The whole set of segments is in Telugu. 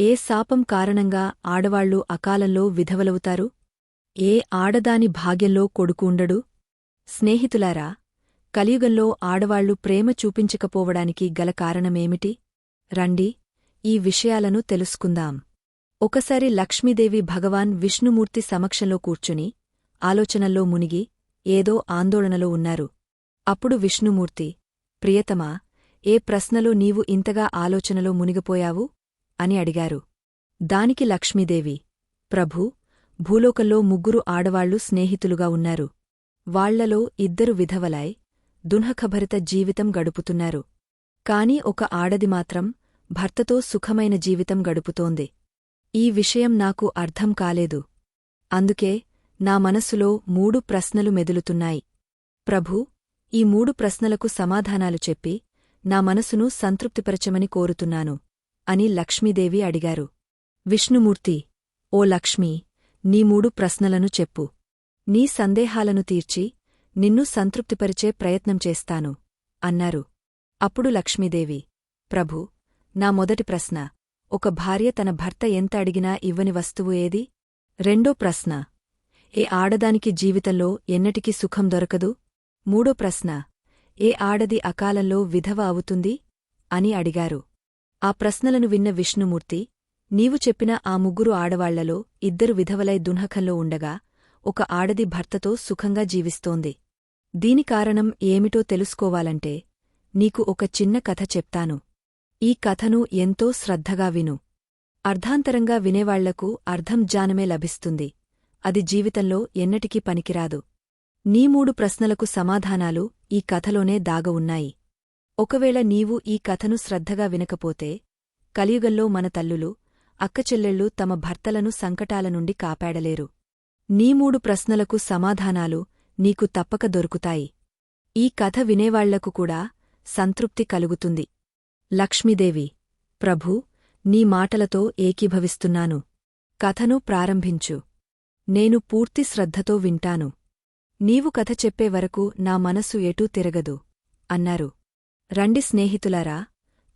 ఏ శాపం కారణంగా ఆడవాళ్ళు అకాలంలో విధవలవుతారు? ఏ ఆడదాని భాగ్యంలో కొడుకు ఉండడు? స్నేహితులారా కలియుగంలో ఆడవాళ్ళు ప్రేమ చూపించకపోవడానికి గల కారణమేమిటి? రండి ఈ విషయాలను తెలుసుకుందాం. ఒకసారి లక్ష్మీదేవి భగవాన్ విష్ణుమూర్తి సమక్షంలో కూర్చుని ఆలోచనల్లో మునిగి ఏదో ఆందోళనలో ఉన్నారు. అప్పుడు విష్ణుమూర్తి ప్రియతమా ఏ ప్రశ్నలో నీవు ఇంతగా ఆలోచనలో మునిగిపోయావు? అని అడిగారు. దానికి లక్ష్మీదేవి ప్రభూ భూలోకంలో ముగ్గురు ఆడవాళ్ళు స్నేహితులుగా ఉన్నారు. వాళ్ళలో ఇద్దరు విధవలాయ్ దున్హఖభరిత జీవితం గడుపుతున్నారు. కాని ఒక ఆడది మాత్రం భర్తతో సుఖమైన జీవితం గడుపుతోంది. ఈ విషయం నాకు అర్థం కాలేదు. అందుకే నా మనస్సులో మూడు ప్రశ్నలు మెదులుతున్నాయి. ప్రభూ ఈ మూడు ప్రశ్నలకు సమాధానాలు చెప్పి నా మనసును సంతృప్తిపరచమని కోరుతున్నాను. అని లక్ష్మీదేవి అడిగారు. విష్ణుమూర్తి ఓ లక్ష్మీ నీ మూడు ప్రశ్నలను చెప్పు. నీ సందేహాలను తీర్చి నిన్ను సంతృప్తిపరిచే ప్రయత్నం చేస్తాను అన్నారు. అప్పుడు లక్ష్మీదేవి ప్రభు నా మొదటి ప్రశ్న ఒక భార్య తన భర్త ఎంత అడిగినా ఇవ్వని వస్తువు ఏది? రెండో ప్రశ్న ఏ ఆడదానికి జీవితంలో ఎన్నటికీ సుఖం దొరకదు? మూడో ప్రశ్న ఏ ఆడది అకాలంలో విధవ అవుతుంది? అని అడిగారు. ఆ ప్రశ్నలను విన్న విష్ణుమూర్తి నీవు చెప్పిన ఆ ముగ్గురు ఆడవాళ్ళలో ఇద్దరు విధవలై దున్హకంలో ఉండగా ఒక ఆడది భర్తతో సుఖంగా జీవిస్తోంది. దీని కారణం ఏమిటో తెలుసుకోవాలంటే నీకు ఒక చిన్న కథ చెప్తాను. ఈ కథను ఎంతో శ్రద్ధగా విను. అర్ధాంతరంగా వినేవాళ్ళకు అర్ధం జానమే లభిస్తుంది. అది జీవితంలో ఎన్నటికీ పనికిరాదు. నీ మూడు ప్రశ్నలకు సమాధానాలు ఈ కథలోనే దాగవున్నాయి. ఒకవేళ నీవు ఈ కథను శ్రద్ధగా వినకపోతే కలియుగంలో మన తల్లులు అక్కచెల్లెళ్ళు తమ భర్తలను సంకటాల నుండి కాపాడలేరు. నీ మూడు ప్రశ్నలకు సమాధానాలు నీకు తప్పక దొరుకుతాయి. ఈ కథ వినేవాళ్ళకు కూడా సంతృప్తి కలుగుతుంది. లక్ష్మీదేవి ప్రభూ నీ మాటలతో ఏకీభవిస్తున్నాను. కథను ప్రారంభించు. నేను పూర్తి శ్రద్ధతో వింటాను. నీవు కథ చెప్పే వరకు నా మనస్సు ఎటూ తిరగదు అన్నారు. రండి స్నేహితులారా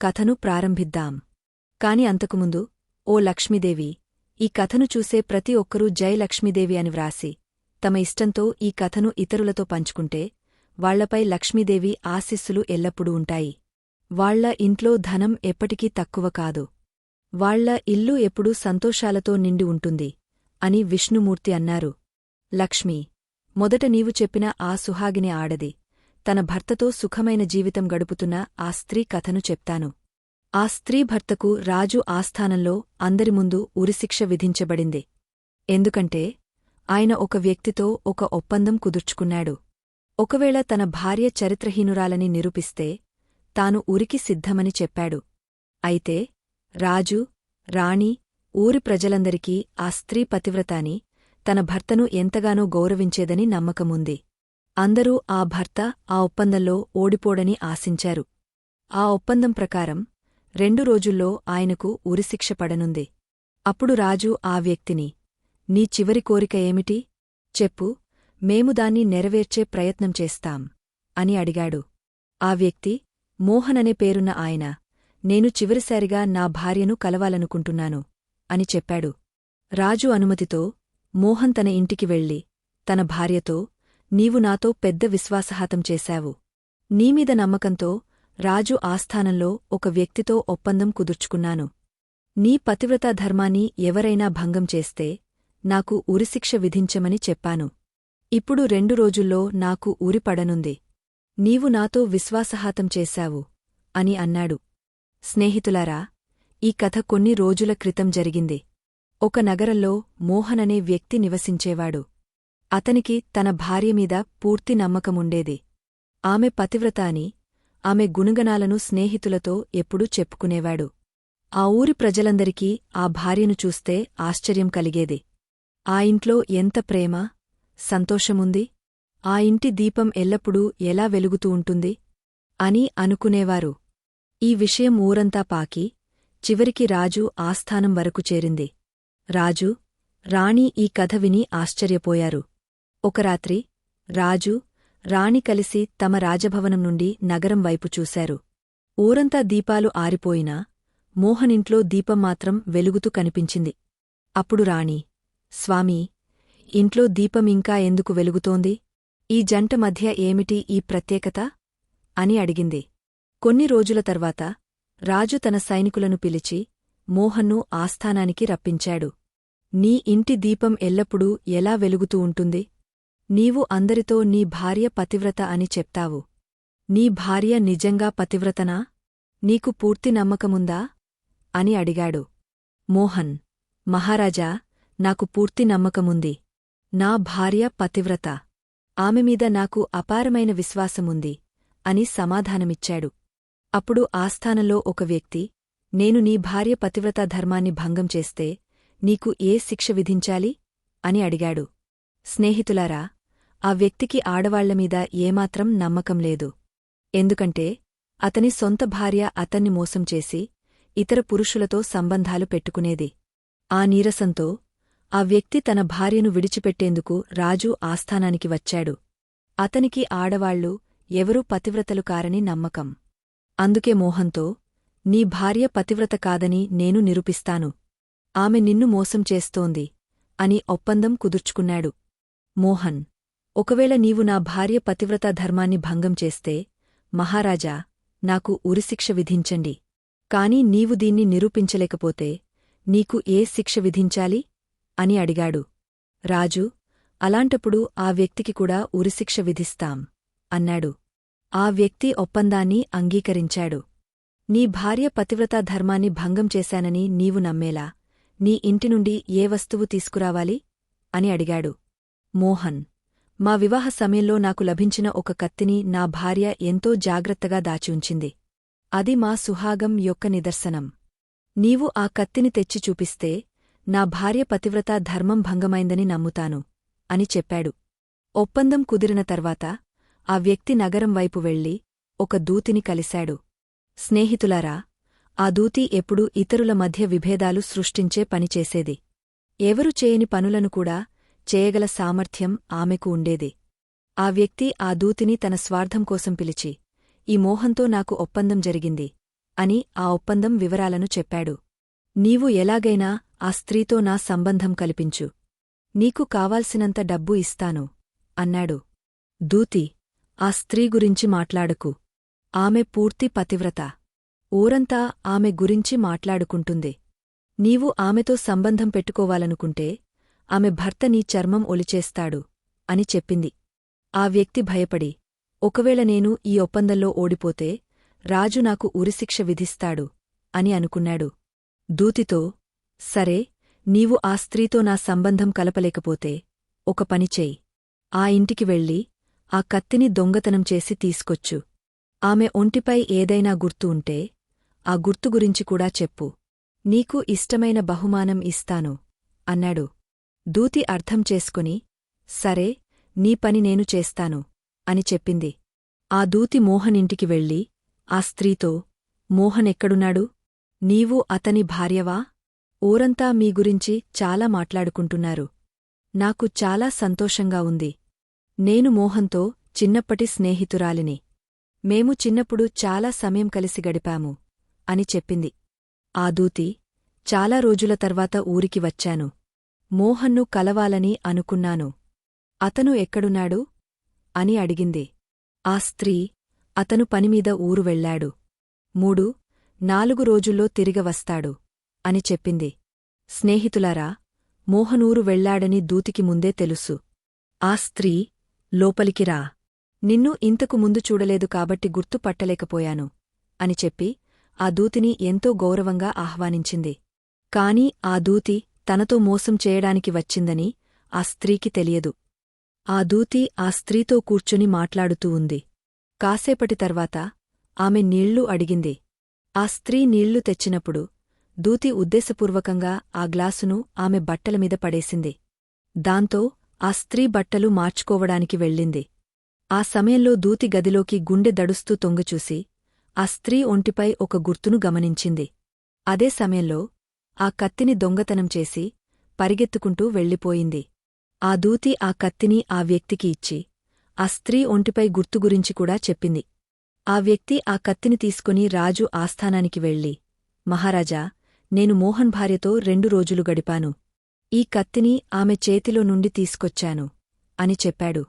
కథను ప్రారంభిద్దాం. కాని అంతకుముందు ఓ లక్ష్మీదేవి ఈ కథను చూసే ప్రతి ఒక్కరూ జై లక్ష్మీదేవి అని వ్రాసి తమ ఇష్టంతో ఈ కథను ఇతరులతో పంచుకుంటే వాళ్ళపై లక్ష్మీదేవి ఆశిస్సులు ఎల్లప్పుడూ ఉంటాయి. వాళ్ళ ఇంట్లో ధనం ఎప్పటికీ తక్కువ కాదు. వాళ్ళ ఇల్లు ఎప్పుడూ సంతోషాలతో నిండి ఉంటుంది అని విష్ణుమూర్తి అన్నారు. లక్ష్మీ మొదట నీవు చెప్పిన ఆ సుహాగిని ఆడది. తన భర్తతో సుఖమైన జీవితం గడుపుతున్న ఆ స్త్రీ కథను చెప్తాను. ఆ స్త్రీ భర్తకు రాజు ఆస్థానంలో అందరి ముందు ఉరిశిక్ష విధించబడింది. ఎందుకంటే ఆయన ఒక వ్యక్తితో ఒక ఒప్పందం కుదుర్చుకున్నాడు. ఒకవేళ తన భార్య చరిత్రహీనురాలని నిరూపిస్తే తాను ఉరికి సిద్ధమని చెప్పాడు. అయితే రాజు రాణి ఊరి ప్రజలందరికీ ఆ స్త్రీ పతివ్రతాని తన భర్తను ఎంతగానో గౌరవించేదని నమ్మకముంది. అందరూ ఆ భర్త ఆ ఒప్పందంలో ఓడిపోడని ఆశించారు. ఆ ఒప్పందం ప్రకారం రెండు రోజుల్లో ఆయనకు ఉరిశిక్ష పడనుంది. అప్పుడు రాజు ఆ వ్యక్తిని నీ చివరి కోరిక ఏమిటి? చెప్పు మేము దాన్ని నెరవేర్చే ప్రయత్నం చేస్తాం అని అడిగాడు. ఆ వ్యక్తి మోహన్ అనే పేరున్న ఆయన నేను చివరిసారిగా నా భార్యను కలవాలనుకుంటున్నాను అని చెప్పాడు. రాజు అనుమతితో మోహన్ తన ఇంటికి వెళ్ళి తన భార్యతో నీవు నాతో పెద్ద విశ్వాసహాతం చేశావు. నీమీద నమ్మకంతో రాజు ఆస్థానంలో ఒక వ్యక్తితో ఒప్పందం కుదుర్చుకున్నాను. నీ పతివ్రతా ధర్మాన్ని ఎవరైనా భంగం చేస్తే నాకు ఉరిశిక్ష విధించమని చెప్పాను. ఇప్పుడు రెండు రోజుల్లో నాకు ఉరి పడనుంది. నీవు నాతో విశ్వాసహాతం చేశావు అని అన్నాడు. స్నేహితులారా ఈ కథ కొన్ని రోజుల క్రితం జరిగింది. ఒక నగరంలో మోహననే వ్యక్తి నివసించేవాడు. అతనికి తన భార్యమీద పూర్తి నమ్మకముండేది. ఆమె పతివ్రత అని ఆమె గుణగణాలను స్నేహితులతో ఎప్పుడూ చెప్పుకునేవాడు. ఆ ఊరి ప్రజలందరికీ ఆ భార్యను చూస్తే ఆశ్చర్యం కలిగేది. ఆ ఇంట్లో ఎంత ప్రేమ సంతోషముంది? ఆ ఇంటి దీపం ఎల్లప్పుడూ ఎలా వెలుగుతూ ఉంటుంది? అని అనుకునేవారు. ఈ విషయం ఊరంతా పాకి చివరికి రాజు ఆస్థానం వరకు చేరింది. రాజు రాణి ఈ కథ విని ఆశ్చర్యపోయారు. ఒక రాత్రి రాజు రాణి కలిసి తమ రాజభవనం నుండి నగరం వైపు చూశారు. ఊరంతా దీపాలు ఆరిపోయినా మోహనింట్లో దీపం మాత్రం వెలుగుతూ కనిపించింది. అప్పుడు రాణి స్వామీ ఇంట్లో దీపం ఇంకా ఎందుకు వెలుగుతోంది? ఈ జంట మధ్య ఏమిటి ఈ ప్రత్యేకత అని అడిగింది. కొన్ని రోజుల తర్వాత రాజు తన సైనికులను పిలిచి మోహన్ను ఆస్థానానికి రప్పించాడు. నీ ఇంటి దీపం ఎల్లప్పుడూ ఎలా వెలుగుతూ ఉంటుంది? నీవు అందరితో నీ భార్య పతివ్రత అని చెప్తావు. నీ భార్య నిజంగా పతివ్రతనా? నీకు పూర్తి నమ్మకముందా? అని అడిగాడు. మోహన్ మహారాజా నాకు పూర్తి నమ్మకముంది. నా భార్య పతివ్రత. ఆమె మీద నాకు అపారమైన విశ్వాసముంది అని సమాధానమిచ్చాడు. అప్పుడు ఆస్థానంలో ఒక వ్యక్తి నేను నీ భార్య పతివ్రత ధర్మాన్ని భంగం చేస్తే నీకు ఏ శిక్ష విధించాలి? అని అడిగాడు. స్నేహితులారా ఆ వ్యక్తికి ఆడవాళ్ళమీద ఏమాత్రం నమ్మకం లేదు. ఎందుకంటే అతని సొంత భార్య అతన్ని మోసం చేసి ఇతర పురుషులతో సంబంధాలు పెట్టుకునేది. ఆ నీరసంతో ఆ వ్యక్తి తన భార్యను విడిచిపెట్టేందుకు రాజు ఆస్థానానికి వచ్చాడు. అతనికి ఆడవాళ్ళు ఎవరూ పతివ్రతలు కారని నమ్మకం. అందుకే మోహంతో నీ భార్య పతివ్రత కాదని నేను నిరూపిస్తాను. ఆమె నిన్ను మోసం చేస్తోంది అని ఒప్పందం కుదుర్చుకున్నాడు. మోహన్ ఒకవేళ నీవు నా భార్య పతివ్రత ధర్మాన్ని భంగం చేస్తే మహారాజా నాకు ఉరిశిక్ష విధించండి. కాని నీవు దీన్ని నిరూపించలేకపోతే నీకు ఏ శిక్ష విధించాలి? అని అడిగాడు. రాజు అలాంటప్పుడు ఆ వ్యక్తికి కూడా ఉరిశిక్ష విధిస్తాం అన్నాడు. ఆ వ్యక్తి ఒప్పందాన్ని అంగీకరించాడు. నీ భార్య పతివ్రతా ధర్మాన్ని భంగం చేశానని నీవు నమ్మేలా నీ ఇంటి నుండి ఏ వస్తువు తీసుకురావాలి? అని అడిగాడు. మోహన్ మా వివాహ సమయంలో నాకు లభించిన ఒక కత్తిని నా భార్య ఎంతో జాగ్రత్తగా దాచివుంచింది అది మా సుహాగం యొక్క నిదర్శనం. నీవు ఆ కత్తిని తెచ్చి చూపిస్తే నా భార్య పతివ్రత ధర్మం భంగమైందని నమ్ముతాను అని చెప్పాడు. ఒప్పందం కుదిరిన తర్వాత ఆ వ్యక్తి నగరం వైపు వెళ్ళి ఒక దూతిని కలిశాడు. స్నేహితులారా ఆ దూతి ఎప్పుడూ ఇతరుల మధ్య విభేదాలు సృష్టించే పనిచేసేది ఎవరు చేయని పనులను కూడా చేయగల సామర్థ్యం ఆమెకు ఉండేది. ఆ వ్యక్తి ఆ దూతిని తన స్వార్థం కోసం పిలిచి ఈ మోహంతో నాకు ఒప్పందం జరిగింది అని ఆ ఒప్పందం వివరాలను చెప్పాడు. నీవు ఎలాగైనా ఆ స్త్రీతో నా సంబంధం కల్పించు. నీకు కావాల్సినంత డబ్బు ఇస్తాను అన్నాడు. దూతి ఆ స్త్రీ గురించి మాట్లాడకు. ఆమె పూర్తి పతివ్రత. ఊరంతా ఆమె గురించి మాట్లాడుకుంటుంది. నీవు ఆమెతో సంబంధం పెట్టుకోవాలనుకుంటే ఆమె భర్త నీ చర్మం ఒలిచేస్తాడు అని చెప్పింది. ఆ వ్యక్తి భయపడి ఒకవేళ నేను ఈ ఒప్పందంలో ఓడిపోతే రాజు నాకు ఉరిశిక్ష విధిస్తాడు అని అనుకున్నాడు. దూతితో సరే నీవు ఆ స్త్రీతో నా సంబంధం కలపలేకపోతే ఒక పనిచేయి ఆ ఇంటికి వెళ్ళి ఆ కత్తిని దొంగతనం చేసి తీసుకొచ్చు. ఆమె ఒంటిపై ఏదైనా గుర్తు ఉంటే ఆ గుర్తు గురించి కూడా చెప్పు. నీకు ఇష్టమైన బహుమానం ఇస్తాను అన్నాడు. దూతి అర్థం చేసుకుని సరే నీ పని నేను చేస్తాను అని చెప్పింది. ఆ దూతి మోహనింటికి వెళ్ళి ఆ స్త్రీతో మోహనెక్కడున్నాడు? నీవు అతని భార్యవా? ఊరంతా మీ గురించి చాలా మాట్లాడుకుంటున్నారు. నాకు చాలా సంతోషంగా ఉంది. నేను మోహంతో చిన్నప్పటి స్నేహితురాలిని. మేము చిన్నప్పుడు చాలా సమయం కలిసి గడిపాము అని చెప్పింది. ఆ దూతి చాలా రోజుల తర్వాత ఊరికి వచ్చాను. మోహన్ను కలవాలని అనుకున్నాను. అతను ఎక్కడున్నాడు? అని అడిగింది. ఆ స్త్రీ అతను పనిమీద ఊరు వెళ్ళాడు మూడు నాలుగు రోజుల్లో తిరిగవస్తాడు అని చెప్పింది. స్నేహితులారా మోహనూరు వెళ్ళాడని దూతికి ముందే తెలుసు. ఆ స్త్రీ లోపలికి రా. నిన్ను ఇంతకు ముందు చూడలేదు కాబట్టి గుర్తు పట్టలేకపోయాను అని చెప్పి ఆ దూతిని ఎంతో గౌరవంగా ఆహ్వానించింది. కాని ఆ దూతి తనతో మోసం చేయడానికి వచ్చిందని ఆ స్త్రీకి తెలియదు. ఆ దూతి ఆ స్త్రీతో కూర్చుని మాట్లాడుతూ ఉంది. కాసేపటి తర్వాత ఆమె నీళ్ళు అడిగింది. ఆ స్త్రీ నీళ్ళు తెచ్చినప్పుడు దూతి ఉద్దేశపూర్వకంగా ఆ గ్లాసును ఆమె బట్టలమీద పడేసింది. దాంతో ఆ స్త్రీ బట్టలు మార్చుకోవడానికి వెళ్ళింది. ఆ సమయంలో దూతి గదిలోకి గుండె దడుస్తూ తొంగచూసి ఆ స్త్రీ ఒంటిపై ఒక గుర్తును గమనించింది. అదే సమయంలో ఆ కత్తిని దొంగతనం చేసి పరిగెత్తుకుంటూ వెళ్ళిపోయింది. ఆ దూతి ఆ కత్తిని ఆ వ్యక్తికి ఇచ్చి ఆ స్త్రీ ఒంటిపై గుర్తు గురించి కూడా చెప్పింది. ఆ వ్యక్తి ఆ కత్తిని తీసుకుని రాజు ఆస్థానానికి వెళ్ళి మహారాజా నేను మోహన్ భార్యతో రెండు రోజులు గడిపాను. ఈ కత్తిని ఆమె చేతిలో నుండి తీసుకొచ్చాను అని చెప్పాడు.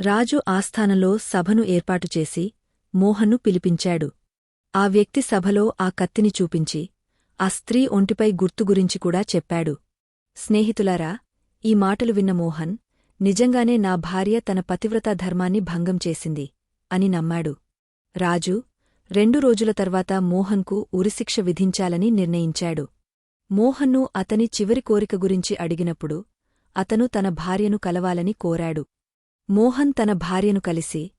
రాజు ఆస్థానంలో సభను ఏర్పాటుచేసి మోహన్ను పిలిపించాడు. ఆ వ్యక్తి సభలో ఆ కత్తిని చూపించి ఆ స్త్రీ ఒంటిపై గుర్తు గురించి కూడా చెప్పాడు. స్నేహితులారా ఈ మాటలు విన్న మోహన్ నిజంగానే నా భార్య తన పతివ్రతా ధర్మాన్ని భంగం చేసింది అని నమ్మాడు. రాజు రెండు రోజుల తర్వాత మోహన్కు ఉరిశిక్ష విధించాలని నిర్ణయించాడు. మోహన్ను అతని చివరి కోరిక గురించి అడిగినప్పుడు అతను తన భార్యను కలవాలని కోరాడు. మోహన్ తన భార్యను కలిసి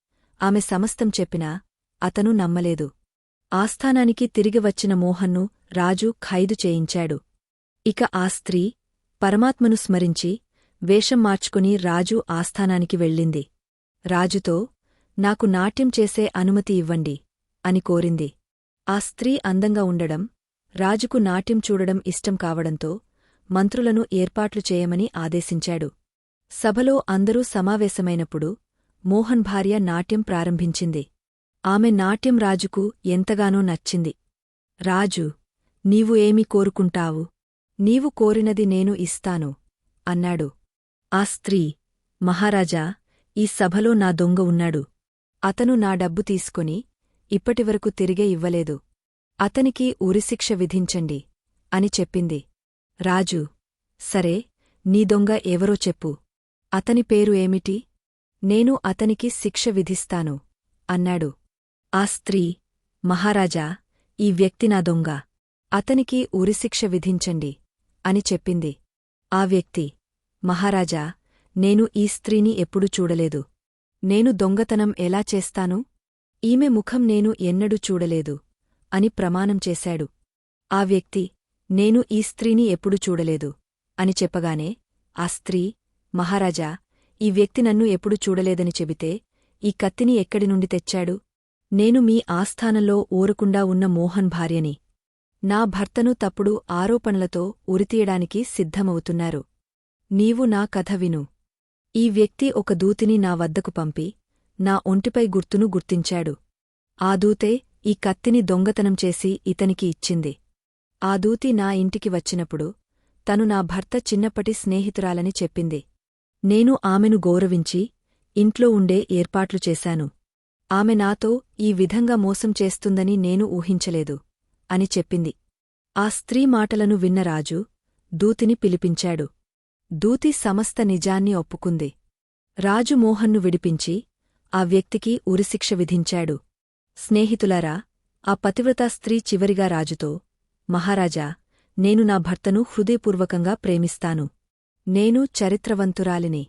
ఆమె సమస్తం చెప్పినా అతను నమ్మలేదు. ఆస్థానానికి తిరిగి వచ్చిన మోహన్ను రాజు ఖైదు చేయించాడు. ఇక ఆ స్త్రీ పరమాత్మను స్మరించి వేషం మార్చుకుని రాజు ఆస్థానానికి వెళ్ళింది. రాజుతో నాకు నాట్యం చేసే అనుమతి ఇవ్వండి అని కోరింది. ఆ స్త్రీ అందంగా ఉండడం రాజుకు నాట్యం చూడడం ఇష్టం కావడంతో మంత్రులను ఏర్పాట్లు చేయమని ఆదేశించాడు. సభలో అందరూ సమావేశమైనప్పుడు మోహన్ భార్య నాట్యం ప్రారంభించింది. ఆమె నాట్యం రాజుకు ఎంతగానో నచ్చింది. రాజు నీవు ఏమి కోరుకుంటావు? నీవు కోరినది నేను ఇస్తాను అన్నాడు. ఆ స్త్రీ మహారాజా ఈ సభలో నా దొంగ ఉన్నాడు. అతను నా డబ్బు తీసుకొని ఇప్పటివరకు తిరిగే ఇవ్వలేదు. అతనికి ఉరిశిక్ష విధించండి అని చెప్పింది. రాజు సరే నీ దొంగ ఎవరో చెప్పు. అతని పేరు ఏమిటి? నేను అతనికి శిక్ష విధిస్తాను అన్నాడు. ఆ స్త్రీ మహారాజా ఈ వ్యక్తి నా దొంగ. అతనికి ఉరిశిక్ష విధించండి అని చెప్పింది. ఆ వ్యక్తి మహారాజా నేను ఈ స్త్రీని ఎప్పుడూ చూడలేదు. నేను దొంగతనం ఎలా చేస్తాను? ఈమె ముఖం నేను ఎన్నడూ చూడలేదు అని ప్రమాణం చేశాడు. ఆ వ్యక్తి నేను ఈ స్త్రీని ఎప్పుడూ చూడలేదు అని చెప్పగానే ఆ స్త్రీ మహారాజా ఈ వ్యక్తి నన్ను ఎప్పుడు చూడలేదని చెబితే ఈ కత్తిని ఎక్కడి నుండి తెచ్చాడు? నేను మీ ఆస్థానంలో ఊరకుండా ఉన్న మోహన్ భార్యని. నా భర్తను తప్పుడు ఆరోపణలతో ఉరితీయడానికి సిద్ధమవుతున్నారు. నీవు నా కథ విను. ఈ వ్యక్తి ఒక దూతిని నా వద్దకు పంపి నా ఒంటిపై గుర్తును గుర్తించాడు. ఆ దూతే ఈ కత్తిని దొంగతనం చేసి ఇతనికి ఇచ్చింది. ఆ దూతి నా ఇంటికి వచ్చినప్పుడు తను నా భర్త చిన్నప్పటి స్నేహితురాలని చెప్పింది. నేను ఆమెను గౌరవించి ఇంట్లో ఉండే ఏర్పాట్లు చేశాను. ఆమె నాతో ఈ విధంగా మోసం చేస్తుందని నేను ఊహించలేదు. అని చెప్పింది. ఆ స్త్రీ మాటలను విన్న రాజు దూతిని పిలిపించాడు. దూతి సమస్త నిజాన్ని ఒప్పుకుంది. రాజు మోహన్ను విడిపించి ఆ వ్యక్తికి ఉరిశిక్ష విధించాడు. స్నేహితులారా ఆ పతివ్రతా స్త్రీ చివరిగా రాజుతో మహారాజా నేను నా భర్తను హృదయపూర్వకంగా ప్రేమిస్తాను. నేను చరిత్రవంతురాలిని.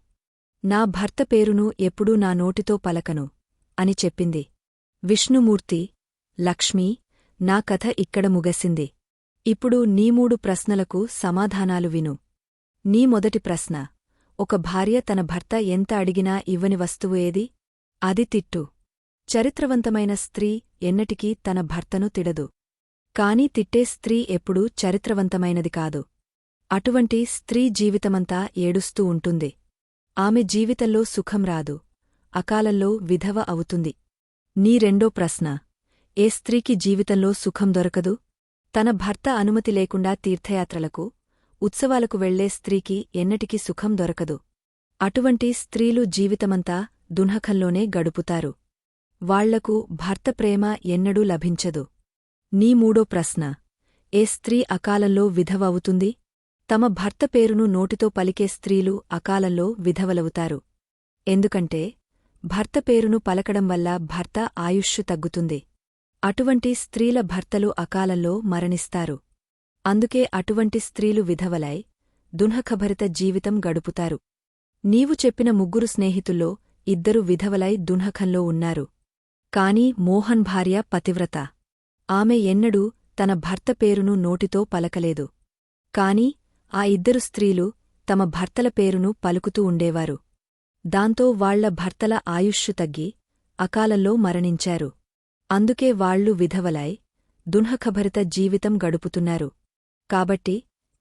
నా భర్త పేరును ఎప్పుడూ నా నోటితో పలకను అని చెప్పింది. విష్ణుమూర్తి లక్ష్మీ నా కథ ఇక్కడ ముగసింది. ఇప్పుడు నీ మూడు ప్రశ్నలకు సమాధానాలు విను. నీ మొదటి ప్రశ్న ఒక భార్య తన భర్త ఎంత అడిగినా ఇవ్వని వస్తువు ఏది? అది తిట్టు. చరిత్రవంతమైన స్త్రీ ఎన్నటికీ తన భర్తను తిడదు. కాని తిట్టే స్త్రీ ఎప్పుడూ చరిత్రవంతమైనది కాదు. అటువంటి స్త్రీ జీవితమంతా ఏడుస్తూ ఉంటుంది. ఆమె జీవితంలో సుఖం రాదు. అకాలంలో విధవ అవుతుంది. నీ రెండో ప్రశ్న ఏ స్త్రీకి జీవితంలో సుఖం దొరకదు? తన భర్త అనుమతి లేకుండా తీర్థయాత్రలకు ఉత్సవాలకు వెళ్ళే స్త్రీకి ఎన్నటికీ సుఖం దొరకదు. అటువంటి స్త్రీలు జీవితమంతా దున్హకంలోనే గడుపుతారు. వాళ్ళకు భర్త ప్రేమ ఎన్నడూ లభించదు. నీ మూడో ప్రశ్న. ఏ స్త్రీ అకాలంలో విధవవుతుంది? తమ భర్త పేరును నోటితో పలికే స్త్రీలు అకాలంలో విధవలవుతారు. ఎందుకంటే భర్త పేరును పలకడం వల్ల భర్త ఆయుష్షు తగ్గుతుంది. అటువంటి స్త్రీల భర్తలు అకాలంలో మరణిస్తారు. అందుకే అటువంటి స్త్రీలు విధవలై దున్హఖభరిత జీవితం గడుపుతారు. నీవు చెప్పిన ముగ్గురు స్నేహితుల్లో ఇద్దరు విధవలై దున్హఖంలో ఉన్నారు. కాని మోహన్ భార్య పతివ్రత. ఆమె ఎన్నడూ తన భర్త పేరును నోటితో పలకలేదు. కాని ఆ ఇద్దరు స్త్రీలు తమ భర్తల పేరును పలుకుతూ ఉండేవారు. దాంతో వాళ్ళ భర్తల ఆయుష్షు తగ్గి అకాలంలో మరణించారు. అందుకే వాళ్ళు విధవలై దున్హఖభరిత జీవితం గడుపుతున్నారు. కాబట్టి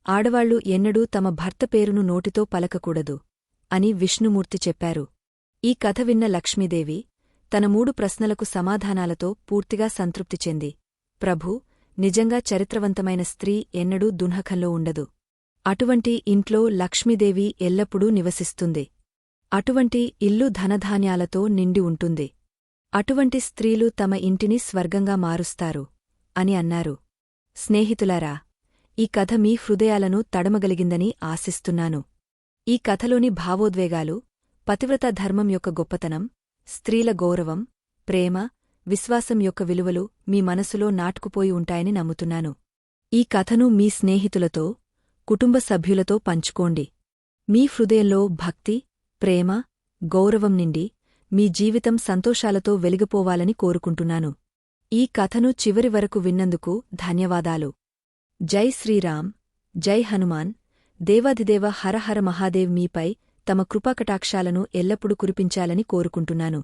ఆడవాళ్ళు ఎన్నడూ తమ భర్త పేరును నోటితో పలకకూడదు అని విష్ణుమూర్తి చెప్పారు. ఈ కథ విన్న లక్ష్మీదేవి తన మూడు ప్రశ్నలకు సమాధానాలతో పూర్తిగా సంతృప్తి చెంది. ప్రభూ నిజంగా చరిత్రవంతమైన స్త్రీ ఎన్నడూ దున్హకంలో ఉండదు. అటువంటి ఇంట్లో లక్ష్మీదేవి ఎల్లప్పుడూ నివసిస్తుంది. అటువంటి ఇల్లు ధనధాన్యాలతో నిండి ఉంటుంది. అటువంటి స్త్రీలు తమ ఇంటిని స్వర్గంగా మారుస్తారు అని అన్నారు. స్నేహితులారా ఈ కథ మీ హృదయాలను తడమగలిగిందని ఆశిస్తున్నాను. ఈ కథలోని భావోద్వేగాలు పతివ్రత ధర్మం యొక్క గొప్పతనం స్త్రీల గౌరవం ప్రేమ విశ్వాసం యొక్క విలువలు మీ మనసులో నాటుకుపోయి ఉంటాయని నమ్ముతున్నాను. ఈ కథను మీ స్నేహితులతో కుటుంబ సభ్యులతో పంచుకోండి. మీ హృదయంలో భక్తి ప్రేమ గౌరవం నిండి మీ జీవితం సంతోషాలతో వెలిగిపోవాలని కోరుకుంటున్నాను. ఈ కథను చివరి వరకు విన్నందుకు ధన్యవాదాలు. జై శ్రీరామ్ జై హనుమాన్. దేవాధిదేవ హరహర మహాదేవ్ మీపై తమ కృపాకటాక్షాలను ఎల్లప్పుడూ కురిపించాలని కోరుకుంటున్నాను.